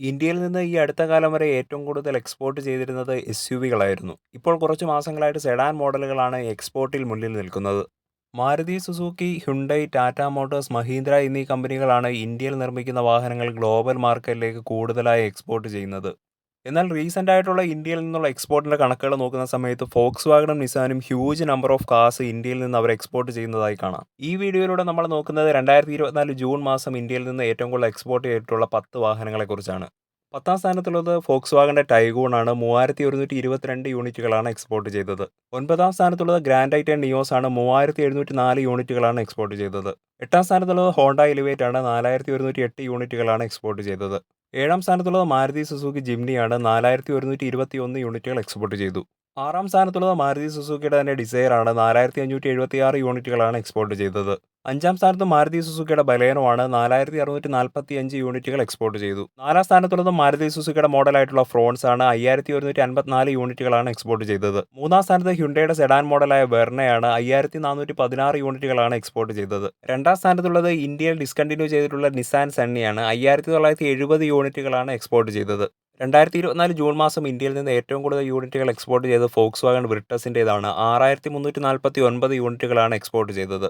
ഇന്ത്യയിൽ നിന്ന് ഈ അടുത്ത കാലം വരെ ഏറ്റവും കൂടുതൽ എക്സ്പോർട്ട് ചെയ്തിരുന്നത് എസ് യു വികളായിരുന്നു ഇപ്പോൾ കുറച്ച് മാസങ്ങളായിട്ട് സെഡാൻ മോഡലുകളാണ് എക്സ്പോർട്ടിൽ മുന്നിൽ നിൽക്കുന്നത്. Maruti Suzuki Hyundai Tata motors Mahindra എന്നീ കമ്പനികളാണ് ഇന്ത്യയിൽ നിർമ്മിക്കുന്ന വാഹനങ്ങൾ ഗ്ലോബൽ മാർക്കറ്റിലേക്ക് കൂടുതലായി എക്സ്പോർട്ട് ചെയ്യുന്നത്. എന്നാൽ റീസെന്റ് ആയിട്ടുള്ള ഇന്ത്യയിൽ നിന്നുള്ള എക്സ്പോർട്ടിന്റെ കണക്കുകൾ നോക്കുന്ന സമയത്ത് ഫോക്സ് വാഗണും നിസാനും ഹ്യൂജ് നമ്പർ ഓഫ് കാർസ് ഇന്ത്യയിൽ നിന്ന് അവർ എക്സ്പോർട്ട് ചെയ്യുന്നതായി കാണാം. ഈ വീഡിയോയിലൂടെ നമ്മൾ നോക്കുന്നത് രണ്ടായിരത്തി ഇരുപത്തിനാല് ജൂൺ മാസം ഇന്ത്യയിൽ നിന്ന് ഏറ്റവും കൂടുതൽ എക്സ്പോർട്ട് ചെയ്തിട്ടുള്ള പത്ത് വാഹനങ്ങളെക്കുറിച്ചാണ് പത്താം സ്ഥാനത്തുള്ളത് ഫോക്സ് വാഗന്റെ ടൈഗൂൺ ആണ്. മൂവായിരത്തി ഒരുന്നൂറ്റി ഇരുപത്തിരണ്ട് യൂണിറ്റുകളാണ് എക്സ്പോർട്ട് ചെയ്തത്. ഒൻപതാം സ്ഥാനത്തുള്ളത് ഗ്രാൻഡ് ഐറ്റൻ നിയോസ് ആണ്. മൂവായിരത്തി എഴുന്നൂറ്റി നാല് യൂണിറ്റുകളാണ് എക്സ്പോർട്ട് ചെയ്തത്. എട്ടാം സ്ഥാനത്തുള്ളത് ഹോണ്ട എലിവേറ്റ് ആണ്. നാലായിരത്തി ഒരുന്നൂറ്റി എട്ട് യൂണിറ്റുകളാണ് എക്സ്പോർട്ട് ചെയ്തത്. ഏഴാം സ്ഥാനത്തുള്ളത് മാരുതി സുസുക്കി ജിംനിയാണ്. നാലായിരത്തി ഒരുന്നൂറ്റി ഇരുപത്തി ഒന്ന് യൂണിറ്റുകൾ എക്സ്പോർട്ട് ചെയ്തു. ആറാം സ്ഥാനത്തുള്ളത് മാരുതി സുസുക്കിയുടെ തന്നെ ഡിസൈർ ആണ്. നാലായിരത്തി അഞ്ഞൂറ്റി എഴുപത്തി ആറ് യൂണിറ്റുകളാണ് എക്സ്പോർട്ട് ചെയ്തത്. അഞ്ചാം സ്ഥാനത്ത് മാരുതി സുസുക്കിയുടെ ബലേനോ ആണ് നാലായിരത്തി അറുന്നൂറ്റി നാൽപ്പത്തി അഞ്ച് യൂണിറ്റുകൾ എക്സ്പോർട്ട് ചെയ്തു. നാലാം സ്ഥാനത്തുള്ളത് മാരുതി സുസുക്കിയുടെ മോഡലായിട്ടുള്ള ഫ്രോൺസ് ആണ്. അയ്യായിരത്തി ഒരുന്നൂറ്റി അൻപത്തിനാല് യൂണിറ്റുകളാണ് എക്സ്പോർട്ട് ചെയ്തത്. മൂന്നാം സ്ഥാനത്ത് ഹ്യുണ്ടയുടെ സെഡാൻ മോഡലായ വെർണയാണ് അയ്യായിരത്തി നാനൂറ്റി പതിനാറ് യൂണിറ്റുകളാണ് എക്സ്പോർട്ട് ചെയ്തത്. രണ്ടാം സ്ഥാനത്തുള്ളത് ഇന്ത്യയിൽ ഡിസ്കണ്ടിന്യൂ ചെയ്തിട്ടുള്ള നിസാൻ സണ്ണിയാണ് അയ്യായിരത്തി തൊള്ളായിരത്തി എഴുപത് യൂണിറ്റുകളാണ് എക്സ്പോർട്ട് ചെയ്തത്. രണ്ടായിരത്തി ഇരുപത്തിനാല് ജൂൺ മാസം ഇന്ത്യയിൽ നിന്ന് ഏറ്റവും കൂടുതൽ യൂണിറ്റുകൾ എക്സ്പോർട്ട് ചെയ്തത് ഫോക്സ് വാഗൺ ബ്രിട്ടസിന്റേതാണ് ആറായിരത്തി മുന്നൂറ്റി നാൽപ്പത്തി ഒൻപത് യൂണിറ്റുകളാണ് എക്സ്പോർട്ട് ചെയ്തത്.